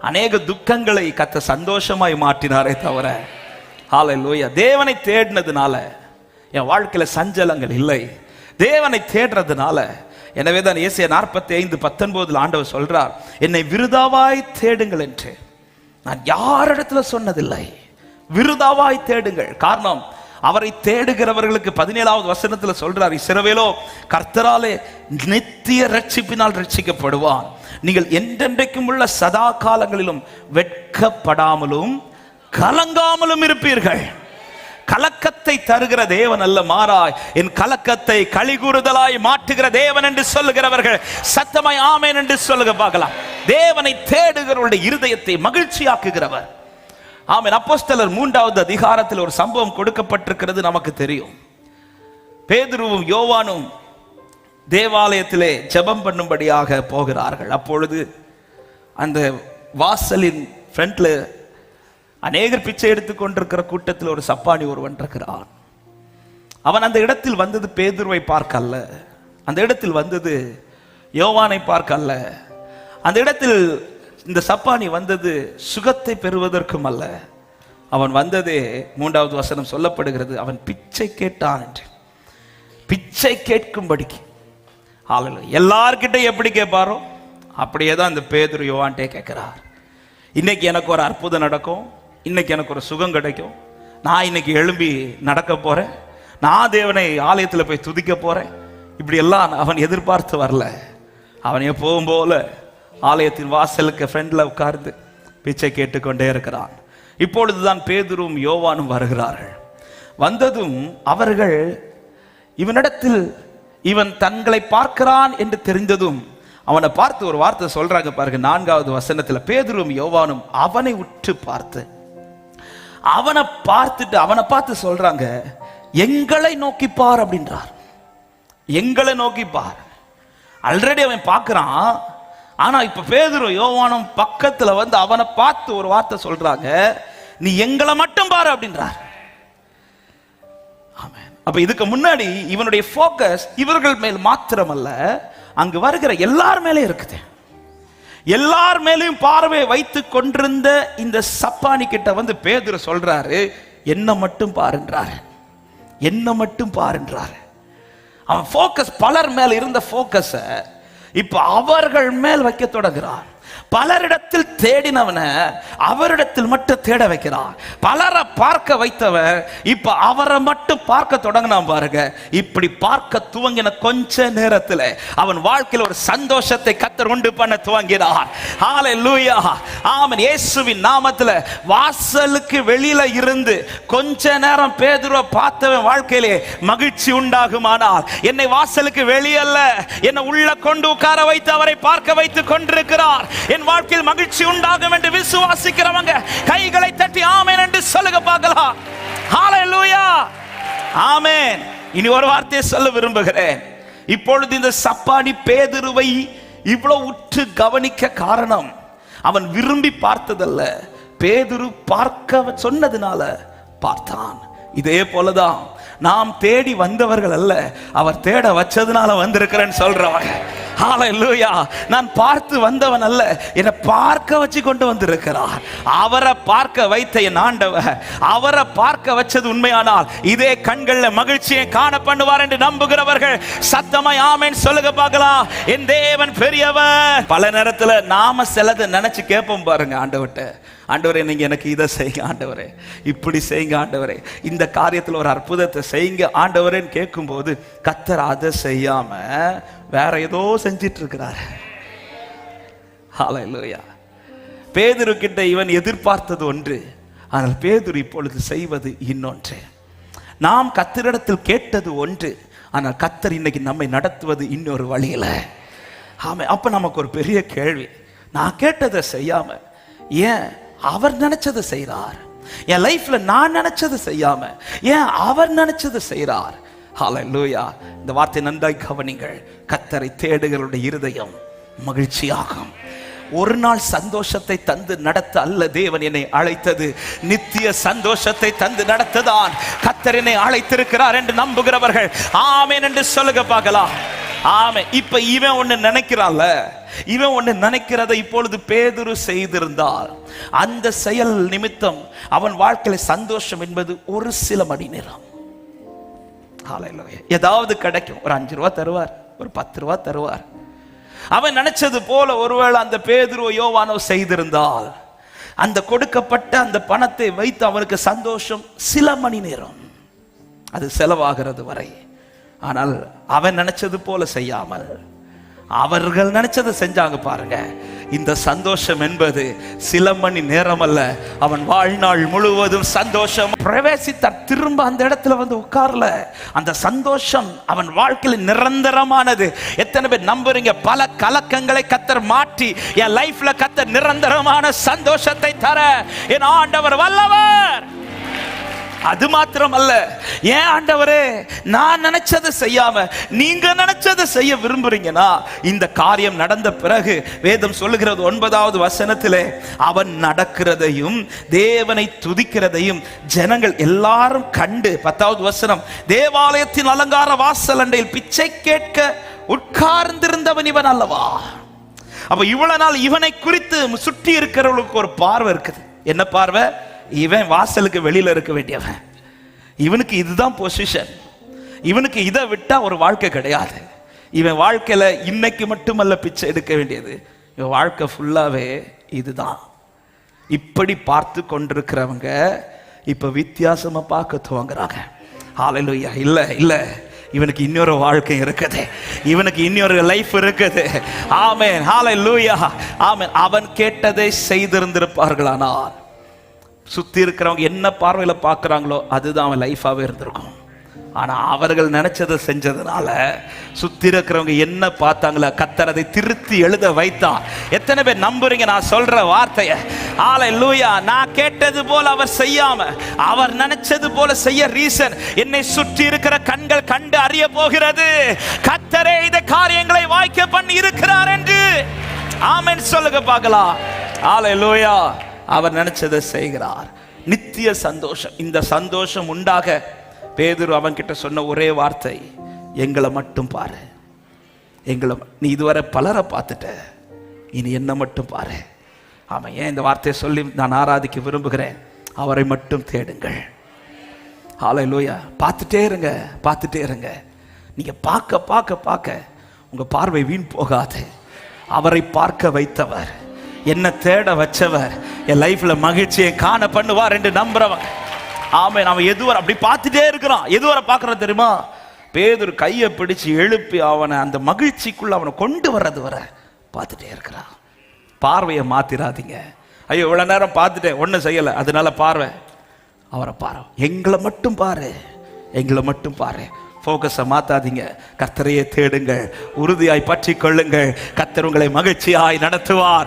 அநேக துக்கங்களை கத்த சந்தோஷமாய் மாற்றினாரே தவிர ஆலை லோயா தேவனை தேடினதுனால என் வாழ்க்கையில சஞ்சலங்கள் இல்லை. தேவனை தேடுறதுனால எனவே தான் ஏசிய நாற்பத்தி ஐந்து பத்தொன்பதுல ஆண்டவர் சொல்றார் என்னை விருதாவாய் தேடுங்கள் என்று. நான் யாரிடத்துல சொன்னதில்லை. விருதாவாய் தேடுங்கள். காரணம் அவரை தேடுகிறவர்களுக்கு பதினேழாவது வசனத்துல சொல்றார் இசிறவேலோ கர்த்தராலே நித்திய ரட்சிப்பினால் ரட்சிக்கப்படுவான் நீங்கள் என்றென்றைக்கும் உள்ள சதா காலங்களிலும் வெட்கப்படாமலும் கலங்காமலும் இருப்பீர்கள். கலக்கத்தை தருகிற தேவன் அல்ல மாறாய். என் கலக்கத்தை கழிகூறுதலாய் மாற்றுகிற தேவன் என்று சொல்லுகிறவர்கள் சத்தமாய் ஆமேன் என்று சொல்லுக பார்க்கலாம். தேவனை தேடுகிறவருடைய இருதயத்தை மகிழ்ச்சியாக்குகிறவர். ஆமேன். அப்போஸ்தலர் மூன்றாவது அதிகாரத்தில் ஒரு சம்பவம் கொடுக்கப்பட்டிருக்கிறது நமக்கு தெரியும். பேதுருவும் யோவானும் தேவாலயத்திலே ஜெபம் பண்ணும்படியாக போகிறார்கள். அப்பொழுது அந்த வாசலின் ஃப்ரண்ட்ல அநேகர் பிச்சை எடுத்துக் கொண்டிருக்கிற கூட்டத்தில் ஒரு சப்பானி ஒருவன் இருக்கிறான். அவன் அந்த இடத்தில் வந்தது பேதுருவை பார்க்க அல்ல அந்த இடத்தில் வந்தது யோவானை பார்க்க அல்ல அந்த இடத்தில் இந்த சப்பானி வந்தது சுகத்தை பெறுவதற்கும் அல்ல. அவன் வந்ததே மூன்றாவது வசனம் சொல்லப்படுகிறது. அவன் பிச்சை கேட்டான் என்று. பிச்சை கேட்கும்படிக்கு. ஆளு எல்லார்கிட்ட எப்படி கேட்பாரோ அப்படியே தான் இந்த பேதுரு யோவான்ட்டே கேட்குறார். இன்னைக்கு எனக்கு ஒரு அற்புதம் நடக்கும் இன்னைக்கு எனக்கு ஒரு சுகம் கிடைக்கும். நான் இன்னைக்கு எழும்பி நடக்க போகிறேன் நான் தேவனை ஆலயத்தில் போய் துதிக்க போகிறேன் இப்படி எல்லாம் அவன் எதிர்பார்த்து வரல. அவன் எப்பவும் போல ஆலயத்தின் வாசலுக்கு ஃப்ரெண்டில் உட்கார்ந்து பிச்சை கேட்டுக்கொண்டே இருக்கிறான். இப்பொழுதுதான் பேதுரும் யோவானும் வருகிறார்கள். வந்ததும் அவர்கள் இவனிடத்தில் இவன் தங்களை பார்க்கிறான் என்று தெரிந்ததும் அவனை பார்த்து ஒரு வார்த்தை சொல்றாங்க பாருங்க நான்காவது வசனத்துல பேதுரும் யோவானும் அவனை உற்று பார்த்து. அவனை பார்த்துட்டு அவனை பார்த்து சொல்றாங்க எங்களை நோக்கி பார் அப்படின்றார். எங்களை நோக்கி பார். ஆல்ரெடி அவன் பார்க்குறான். ஆனா இப்ப பேதுரும் யோவானும் பக்கத்துல வந்து அவனை பார்த்து ஒரு வார்த்தை சொல்றாங்க நீ எங்களை மட்டும் பாரு அப்படின்றார். ஆமாம் அப்ப இதுக்கு முன்னாடி இவனுடைய ஃபோக்கஸ் இவர்கள் மேல் மாத்திரமல்ல அங்கு வருகிற எல்லார் மேலே இருக்குது. எல்லார் மேலேயும் பார்வை வைத்து கொண்டிருந்த இந்த சப்பானி கிட்ட வந்து பேதுரு சொல்றாரு என்ன மட்டும் பாருன்றாரு. என்ன மட்டும் பாருன்றாரு. அவன் ஃபோக்கஸ் பலர் மேல் இருந்த ஃபோக்கஸ இப்ப அவர்கள் மேல் வைக்க தொடங்குறான் பலரிடத்தில் தேடினவன அவரிடத்தில் மட்டும் தேட வைக்கிறான். பலரை பார்க்க வைத்தவன் இப்ப அவரை மட்டும் பார்க்க தொடங்கினான் பாருங்க. இப்படி பார்க்க துவங்கின கொஞ்ச நேரத்தில் அவன் வாழ்க்கையில் ஒரு சந்தோஷத்தை கத்தர் உண்டு பண்ண துவங்கினார். ஆலை லூயா ஆமன். இயேசுவின் நாமத்துல வாசலுக்கு வெளியில இருந்து கொஞ்ச நேரம் பேதுருவ பார்த்தவன் வாழ்க்கையிலே மகிழ்ச்சி உண்டாகுமானால். என்னை வாசலுக்கு வெளியல்ல என்னை உள்ள கொண்டு உட்கார வைத்து அவரை பார்க்க வைத்து கொண்டிருக்கிறார். என் வாழ்க்கையில் மகிழ்ச்சி உண்டாகும் என்று விசுவாசிக்கிறவங்க கைகளை தட்டி ஆமேன் என்று சொல்லுங்க பார்க்கலாம். ஹalleluya ஆமென். இனி ஒரு வார்த்தையை சொல்ல விரும்புகிறேன். இப்பொழுது இந்த சப்பானி பேதுருவை இவ்வளவு உற்று கவனிக்க காரணம் அவன் விரும்பி பார்த்ததல்ல. பேதுரு பார்க்க சொன்னதுனால பார்த்தான். இதே போலதான் நாம் தேடி வந்தவர்கள் அல்ல அவர் தேட வச்சதுனால வந்திருக்கிறேன்னு சொல்றவங்க. ஹalleluya நான் பார்த்து வந்தவன் அல்ல. என்னை பார்க்க வச்சு கொண்டு வந்திருக்கிறார். அவரை பார்க்க வைத்த என் ஆண்டவர். அவரை பார்க்க வச்சது உண்மையானால் இதே கண்கள்ல மகிழ்ச்சியை காண பண்ணுவார் என்று நம்புகிறவர்கள் சத்தமாய் ஆமேன். சொல்லுங்க பார்க்கலாம். என் தேவன் பெரியவர். பல நேரத்துல நாம சிலதை நினைச்சு கேட்போம் பாருங்க ஆண்டவர்கிட்ட. ஆண்டவரே நீங்க எனக்கு இதை செய்யுங்க ஆண்டவரே. இப்படி செய்யுங்க ஆண்டவரே. இந்த காரியத்தில் ஒரு அற்புதத்தை செய்யுங்க ஆண்டவரேன்னு கேட்கும்போது கத்தர் அதை செய்யாம வேற ஏதோ செஞ்சிட்டு இருக்கிறார் ஹalleluya பேதுரு கிட்ட இவன் எதிர்பார்த்தது ஒன்று. ஆனால் பேதுரு இப்பொழுது செய்வது இன்னொன்று. நாம் கத்தரிடத்தில் கேட்டது ஒன்று. ஆனால் கத்தர் இன்னைக்கு நம்மை நடத்துவது இன்னொரு வழியில. ஆமா அப்ப நமக்கு ஒரு பெரிய கேள்வி. நான் கேட்டதை செய்யாம ஏன் அவர் நினைச்சதை செய்கிறார் என் லைஃப்ல நான் நினைச்சதை செய்யாம ஏன் அவர் நினைச்சதை செய்றார் ஹalleluya இந்த வார்த்தை நன்றாய் கவனிங்கள். கத்தரை தேடுகளுடைய இருதயம் மகிழ்ச்சியாகும். ஒரு நாள் சந்தோஷத்தை தந்து நடத்த அல்ல தேவன் என்னை அழைத்தது. நித்திய சந்தோஷத்தை தந்து நடத்ததான் கத்தர் என்னை அழைத்திருக்கிறார் என்று நம்புகிறவர்கள். ஆமேன் என்று சொல்லுங்க பார்க்கலாம். ஆமே இப்ப இவன் ஒண்ணு நினைக்கிறான்ல. இவன் ஒண்ணு நினைக்கிறதை இப்பொழுது பேதுரு செய்திருந்தால். அந்த செயல் நிமித்தம் அவன் வாழ்க்கையில சந்தோஷம் என்பது ஒரு சில மணி நேரம். ஏதாவது கிடைக்கும். ஒரு அஞ்சு ரூபா தருவார் ஒரு பத்து ரூபா தருவார். அவன் நினைச்சது போல ஒருவேளை அந்த பேதுருவோ யோவானோ செய்திருந்தால் அந்த கொடுக்கப்பட்ட அந்த பணத்தை வைத்து அவனுக்கு சந்தோஷம் சில மணி நேரம். அது செலவாகிறது வரை. ஆனால் அவன் நினைச்சது போல செய்யாமல் அவர்கள் நினைச்சதை செஞ்சாங்க பாருங்க. இந்த சந்தோஷம் என்பது சில மணி நேரம் அல்ல அவன் வாழ்நாள் முழுவதும் சந்தோஷம். பிரவேசித்தார் திரும்ப அந்த இடத்துல வந்து உட்கார்ல. அந்த சந்தோஷம் அவன் வாழ்க்கையில் நிரந்தரமானது. எத்தனை பேர் நம்புறீங்க? பல கலக்கங்களை கத்தர் மாற்றி என் லைஃப்ல கத்தர் நிரந்தரமான சந்தோஷத்தை தர. என் ஆண்டவர் வல்லவர்! அது மாத்திரம் அல்ல ஏன் ஆண்டவரே நான் நினைச்சதை செய்யாம நீங்க நினைச்சதை செய்ய விரும்புறீங்கன்னா இந்த காரியம் நடந்த பிறகு வேதம் சொல்லுகிறது ஒன்பதாவது வசனத்திலே அவன் நடக்கிறதையும் தேவனை துதிக்கிறதையும் ஜனங்கள் எல்லாரும் கண்டு பத்தாவது வசனம் தேவாலயத்தின் அலங்கார வாசல் அண்டையில் பிச்சை கேட்க உட்கார்ந்திருந்தவன் இவன் அல்லவா? அப்ப இவ்வளவு நாள் இவனை குறித்து சுற்றி இருக்கிறவர்களுக்கு ஒரு பார்வை இருக்குது. என்ன பார்வை? இவன் வாசலுக்கு வெளியில இருக்க வேண்டியவன். இவனுக்கு இதுதான் பொசிஷன் இவனுக்கு இதை விட்டா ஒரு வாழ்க்கை கிடையாது. இவன் வாழ்க்கையில இன்னைக்கு மட்டுமல்ல பிச்சை எடுக்க வேண்டியது. இவன் வாழ்க்கை ஃபுல்லாவே இதுதான். இப்படி பார்த்து கொண்டிருக்கிறவங்க இப்ப வித்தியாசமா பார்க்க துவங்குறாங்க. ஹalleluya இல்ல இல்ல. இவனுக்கு இன்னொரு வாழ்க்கை இருக்குது. இவனுக்கு இன்னொரு லைஃப் இருக்குது. ஆமேன் ஹாலை லூயா ஆமேன் அவன் கேட்டதை செய்திருந்திருப்பார்களானால். சுத்தி இருக்கிறவங்க என்ன பார்வையில பார்க்கறாங்களோ அதுதான் அவன் லைஃபாவே இருந்திருக்கும். ஆனா அவர்கள் நினைச்சதை செஞ்சதுனால சுத்தி இருக்கிறவங்க என்ன பார்த்தாங்களோ கத்தர் அதை திருத்தி எழுத வைத்தான். எத்தனை பேர் நம்புறீங்க? நான் சொல்ற வார்த்தைய. ஆலை லூயா நான் கேட்டது போல அவர் செய்யாம அவர் நினைச்சது போல செய்ய ரீசன் என்னை சுற்றி இருக்கிற கண்கள் கண்டு அறிய போகிறது. கத்தரே இந்த காரியங்களை வாய்க்க பண்ணி இருக்கிறார் என்று. ஆமென். சொல்லுங்க பார்க்கலாம். ஆலை லூயா அவர் நினைச்சதை செய்கிறார். நித்திய சந்தோஷம். இந்த சந்தோஷம் உண்டாக பேதுரு அவன்கிட்ட சொன்ன ஒரே வார்த்தை எங்களை மட்டும் பாரு. எங்களை நீ இதுவரை பலரை பார்த்துட்ட. இனி என்ன மட்டும் பாரு. அவன் ஏன் இந்த வார்த்தையை சொல்லி நான் ஆராதிக்க விரும்புகிறேன்? அவரை மட்டும் தேடுங்கள். ஹalleluya பார்த்துட்டே இருங்க பார்த்துட்டே இருங்க. நீங்க பார்க்க பார்க்க பார்க்க உங்கள் பார்வை வீண் போகாது. அவரை பார்க்க வைத்தவர். என்ன தேட வச்சவர். என் லைஃப்ல மகிழ்ச்சியை காண பண்ணுவார் என்று நம்புறவங்க ஆமே நாம எதுவரை அப்படி பார்த்துட்டே இருக்கிறான் எதுவரை பார்க்குறோம் தெரியுமா? பேதுரு கையை பிடிச்சு எழுப்பி அவனை அந்த மகிழ்ச்சிக்குள்ள அவனை கொண்டு வர்றது வர பார்த்துட்டே இருக்கிறான். பார்வையை மாத்திராதீங்க. ஐயோ இவ்வளவு நேரம் பார்த்துட்டேன். ஒன்றும் செய்யலை. அதனால பார்வை. அவரை பாரு. எங்களை மட்டும் பாரு. எங்களை மட்டும் பாரு. ஃபோக்கஸை மாற்றாதீங்க கத்தரையே தேடுங்கள். உறுதியாய் பற்றி கொள்ளுங்கள். கத்தர் உங்களை மகிழ்ச்சியாய் நடத்துவார்.